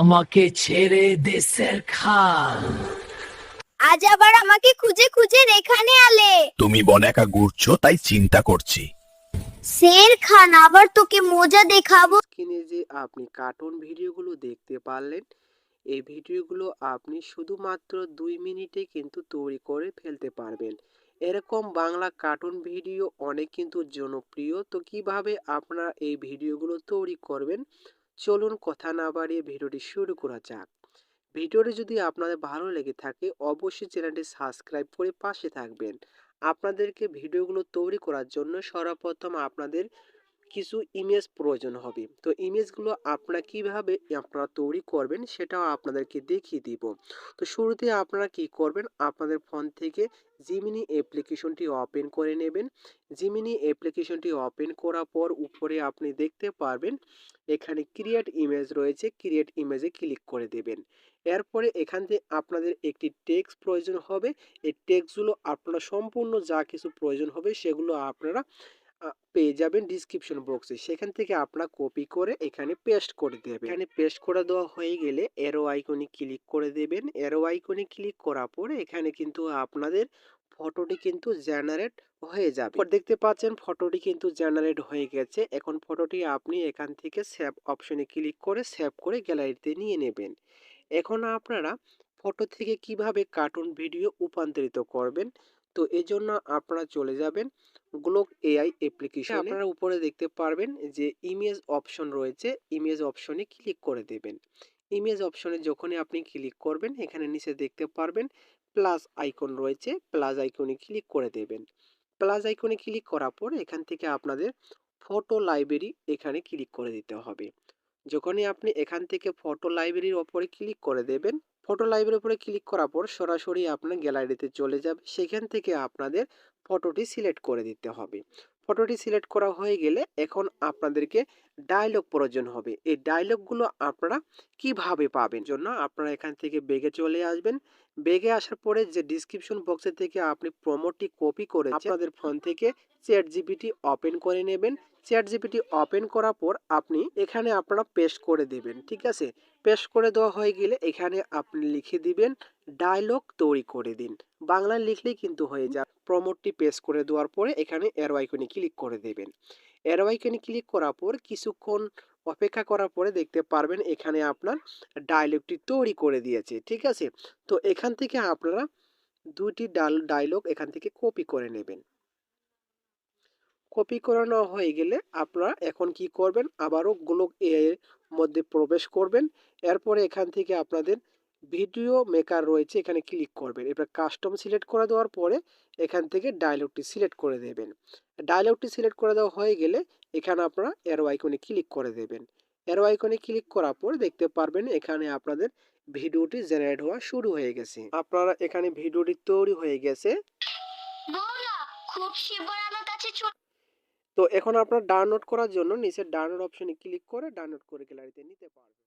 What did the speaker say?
আমাকে ছেড়ে দেশের খান। আজ আবার আমাকে খুঁজে খুঁজে এখানে আলে। তুমি বন একা ঘুরছো তাই চিন্তা করছি। শের খান আবার তোকে মজা দেখাবো। স্ক্রিনে যে আপনি কার্টুন ভিডিওগুলো দেখতে পারলেন এই ভিডিওগুলো আপনি শুধুমাত্র দুই মিনিটে কিন্তু তৈরি করে ফেলতে পারবেন। এরকম বাংলা কার্টুন ভিডিও অনেক কিন্তু জনপ্রিয় তো কীভাবে আপনারা এই ভিডিওগুলো তৈরি করবেন চলুন কথা না বাড়িয়ে ভিডিওটি শুরু করা যাক। ভিডিওটি যদি আপনাদের ভালো লেগে থাকে, অবশ্যই চ্যানেলটি সাবস্ক্রাইব করে পাশে থাকবেন। আপনাদেরকে ভিডিওগুলো তৈরি করার জন্য সর্বপ্রথম আপনাদের কিছু ইমেজ প্রয়োজন হবে। তো ইমেজগুলো আপনারা কীভাবে, আপনারা তৈরি করবেন সেটাও আপনাদেরকে দেখিয়ে দিব। তো শুরুতে আপনারা কি করবেন, আপনাদের ফোন থেকে জিমিনি অ্যাপ্লিকেশনটি ওপেন করে নেবেন। জিমিনি অ্যাপ্লিকেশনটি ওপেন করার পর উপরে আপনি দেখতে পারবেন, এখানে ক্রিয়েট ইমেজ রয়েছে ক্রিয়েট ইমেজে ক্লিক করে দেবেন। এরপরে এখান থেকে আপনাদের একটি টেক্সট প্রয়োজন হবে। এই টেক্সটগুলো আপনারা সম্পূর্ণ যা কিছু প্রয়োজন হবে সেগুলো আপনারা পেয়ে যাবেন ডিসক্রিপশন বক্সে সেখান থেকে আপনারা কপি করে এখানে পেস্ট করে দেবেন। এখানে পেস্ট করে দেওয়া হয়ে গেলে এরো আইকনে ক্লিক করে দেবেন। এরো আইকনে ক্লিক করার পরে এখানে কিন্তু আপনাদের ফটোটি কিন্তু জেনারেট হয়ে যাবে। দেখতে পাচ্ছেন ফটোটি কিন্তু জেনারেট হয়ে গেছে। এখন ফটোটি আপনি এখান থেকে সেভ অপশনে ক্লিক করে সেভ করে গ্যালারিতে নিয়ে নেবেন। এখন আপনারা ফটো থেকে কীভাবে কার্টুন ভিডিও রূপান্তরিত করবেন তো এই জন্য আপনারা চলে যাবেন গ্লোক এআই অ্যাপ্লিকেশন আপনারা উপরে দেখতে পারবেন যে ইমেজ অপশন রয়েছে ইমেজ অপশনে ক্লিক করে দেবেন। ইমেজ অপশনে যখনই আপনি ক্লিক করবেন এখানে নিচে দেখতে পারবেন প্লাস আইকন রয়েছে প্লাস আইকনে ক্লিক করে দেবেন। প্লাস আইকনে ক্লিক করার পর এখান থেকে আপনাদের ফটো লাইব্রেরি এখানে ক্লিক করে দিতে হবে। যখনই আপনি এখান থেকে ফটো লাইব্রেরির ওপরে ক্লিক করে দেবেন ফটো লাইভের উপরে ক্লিক করার পর সরাসরি আপনার গ্যালারিতে চলে যাবে। সেখান থেকে আপনাদের ফটোটি সিলেক্ট করে দিতে হবে। ফটোটি সিলেক্ট করা হয়ে গেলে এখন আপনাদেরকে ডায়লগ প্রয়োজন হবে। এই ডায়লগগুলো আপনারা কীভাবে পাবেন? জন্য আপনারা এখান থেকে বেগে চলে আসবেন। বেগে আসার পরে যে ডিসক্রিপশন বক্সে থেকে আপনি প্রোমোটি কপি করে আপনাদের ফোন থেকে চ্যাট জিপিটি ওপেন করে নেবেন। চ্যাট জিপিটি ওপেন করার পর আপনি এখানে আপনারা পেস্ট করে দেবেন, ঠিক আছে? পেস্ট করে দেওয়া হয়ে গেলে এখানে আপনি লিখে দিবেন ডায়লগ তৈরি করে দিন। বাংলায় লিখলেই কিন্তু হয়ে যায়। প্রমোটটি পেস্ট করে দেওয়ার পরে এখানে এরো ক্লিক করে দেবেন। এরো ক্লিক করার পর কিছুক্ষণ অপেক্ষা করার পরে দেখতে পারবেন এখানে আপনার ডায়লগটি তৈরি করে দিয়েছে, ঠিক আছে? তো এখান থেকে আপনারা দুটি ডাল ডায়লগ এখান থেকে কপি করে নেবেন। কপি করানো হয়ে গেলে আপনারা এখন কি করবেন? আবারও গ্লোক এর মধ্যে প্রবেশ করবেন। এরপরে এখান থেকে আপনাদের ভিডিও মেকার রয়েছে এখানে ক্লিক করবেন। এবার কাস্টম সিলেক্ট করে দেওয়ার পরে এখান থেকে ডায়লগটি সিলেক্ট করে দেবেন। ডায়লগটি সিলেক্ট করে দেওয়া হয়ে গেলে এখানে আপনারা এরো আইকনে ক্লিক করে দেবেন। এরো আইকনে ক্লিক করার পর দেখতে পারবেন এখানে আপনাদের ভিডিওটি জেনারেট হওয়া শুরু হয়ে গেছে। আপনারা এখানে ভিডিওটি তৈরি হয়ে গেছে। তো এখন আপনার ডাউনলোড করার জন্য নিচে ডাউনলোড অপশনে ক্লিক করে ডাউনলোড করে গ্যালারিতে নিতে পারবেন।